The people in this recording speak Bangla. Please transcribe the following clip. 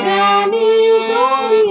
জানি তুমি